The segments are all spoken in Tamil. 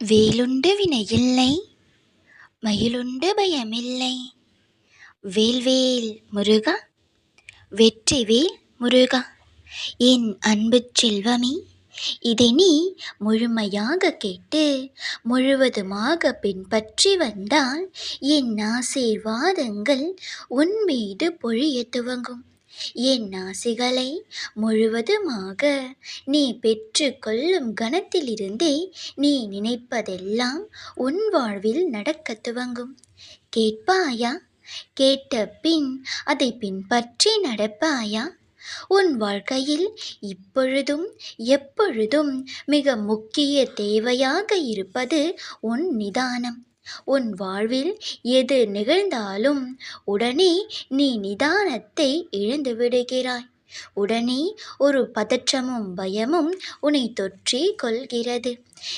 வேலுண்டு வினையில்லை மயிலுண்டு பயமில்லை. வேல்வேல் முருகா வெற்றிவேல் முருகா. என் அன்பு செல்வமே இதை நீ முழுமையாக கேட்டு முழுவதுமாக பின்பற்றி வந்தால் என் ஆசீர்வாதங்கள் உன் மீது பொழிய துவங்கும். என் ஆசைகளை முழுவதுமாக நீ பெற்று கொள்ளும் கணத்திலிருந்தே நீ நினைப்பதெல்லாம் உன் வாழ்வில் நடக்க துவங்கும். கேட்பாயா? கேட்ட பின் அதை பின்பற்றி நடப்பாயா? உன் வாழ்க்கையில் இப்பொழுதும் எப்பொழுதும் மிக முக்கிய தேவையாக இருப்பது உன் நிதானம். உன் வாழ்வில் எது நிகழ்ந்தாலும் உடனே நீ நிதானத்தை இழந்து விடுகிறாய். உடனே ஒரு பதற்றமும் பயமும் உன்னை தொற்றி கொள்கிறது.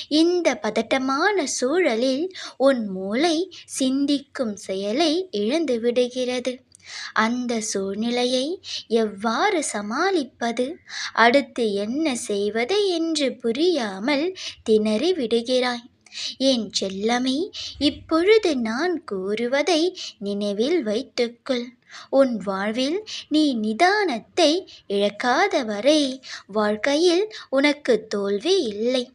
இந்த பதட்டமான சூழலில் உன் மூளை சிந்திக்கும் செயலை இழந்து விடுகிறது. அந்த சூழ்நிலையை எவ்வாறு சமாளிப்பது? அடுத்து என்ன செய்வது என்று புரியாமல் திணறி விடுகிறாய் என் செல்லமே இப்பொழுது நான் கூறுவதை நினைவில் வைத்துக்கொள். உன் வாழ்வில் நீ நிதானத்தை இழக்காதவரை. வாழ்க்கையில் உனக்கு தோல்வி இல்லை.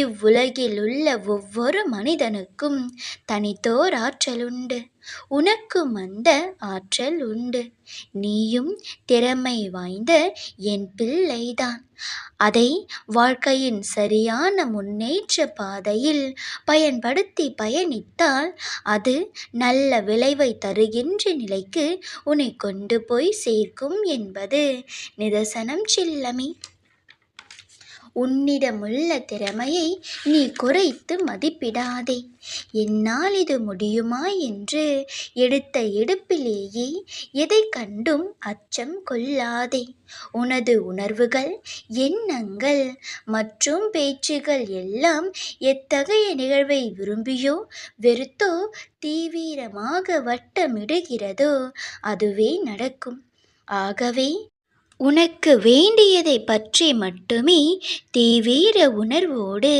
இவ்வுலகில் உள்ள ஒவ்வொரு மனிதனுக்கும் தனித்தோர் ஆற்றல் உண்டு உனக்கும் அந்த ஆற்றல் உண்டு. நீயும் திறமை வாய்ந்த என் பிள்ளைதான். அதை வாழ்க்கையின் சரியான முன்னேற்ற பாதையில் பயன்படுத்தி பயணித்தால் அது நல்ல விளைவை தருகின்ற நிலைக்கு உன்னை கொண்டு போய் சேர்க்கும் என்பது நிதர்சனம் செல்லமே. உன்னிடமுள்ள திறமையை நீ குறைத்து மதிப்பிடாதே. என்னால் இது முடியுமா என்று எடுத்த எடுப்பிலேயே எதை கண்டும் அச்சம் கொள்ளாதே. உனது உணர்வுகள் எண்ணங்கள் மற்றும் பேச்சுகள் எல்லாம் எத்தகைய நிகழ்வை விரும்பியோ வெறுத்தோ தீவிரமாக வட்டமிடுகிறதோ அதுவே நடக்கும். ஆகவே உனக்கு வேண்டியதை பற்றி மட்டுமே தீவிர உணர்வோடு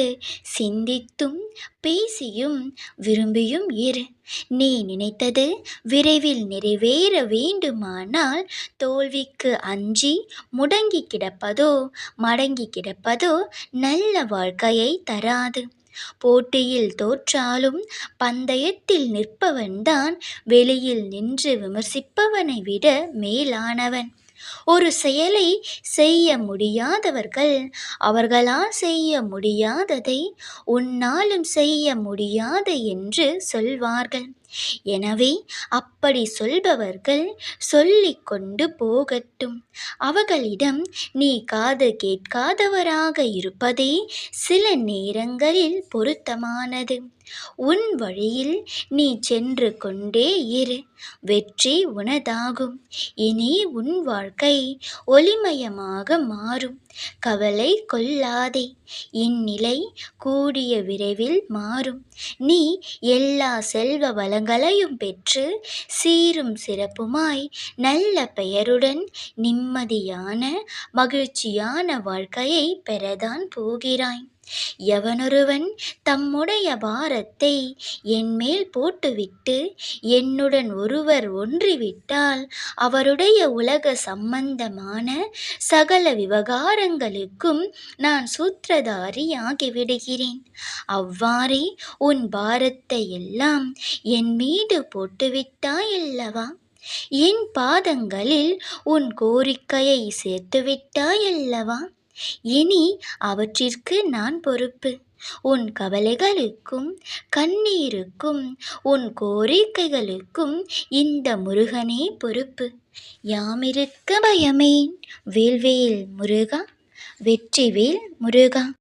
சிந்தித்தும் பேசியும் விரும்பியும் இரு. நீ நினைத்தது விரைவில் நிறைவேற வேண்டுமானால் தோல்விக்கு அஞ்சி முடங்கி கிடப்பதோ மடங்கி கிடப்பதோ நல்ல வாழ்க்கையை தராது. போட்டியில் தோற்றாலும் பந்தயத்தில் நிற்பவன்தான் வெளியில் நின்று விமர்சிப்பவனை விட மேலானவன். ஒரு செயலை செய்ய முடியாதவர்கள் அவர்களால் செய்ய முடியாததை உன்னாலும் செய்ய முடியாது என்று சொல்வார்கள். எனவே அப்படி சொல்பவர்கள் சொல்லிக் கொண்டு போகட்டும். அவர்களிடம் நீ காது கேட்காதவராக இருப்பதே சில நேரங்களில் பொருத்தமானது. உன் வழியில் நீ சென்று கொண்டே இரு. வெற்றி உனதாகும். இனி உன் வாழ்க்கை ஒளிமயமாக மாறும். கவலை கொள்ளாதே. இந்நிலை கூடிய விரைவில் மாறும். நீ எல்லா செல்வ வளங்களையும் பெற்று சீரும் சிறப்புமாய் நல்ல பெயருடன் நிம்மதியான மகிழ்ச்சியான வாழ்க்கையை பெறதான் போகிறாய். எவனொருவன் தம்முடைய பாரத்தை என்மேல் போட்டுவிட்டு என்னுடன் ஒருவர் ஒன்றிவிட்டால் அவருடைய உலக சம்பந்தமான சகல விவகாரங்களுக்கும் நான் சூத்திரதாரி ஆகிவிடுகிறேன் அவ்வாறே உன் பாரத்தை எல்லாம் என் மீது போட்டுவிட்டாயல்லவா? என் பாதங்களில் உன் கோரிக்கையை சேர்த்துவிட்டாயல்லவா? இனி அவற்றிற்கு நான் பொறுப்பு. உன் கவலைகளுக்கும் கண்ணீருக்கும் உன் கோரிக்கைகளுக்கும் இந்த முருகனே பொறுப்பு. யாமிருக்க பயமேன் வேல்வேல் முருகா வெற்றிவேல் முருகா.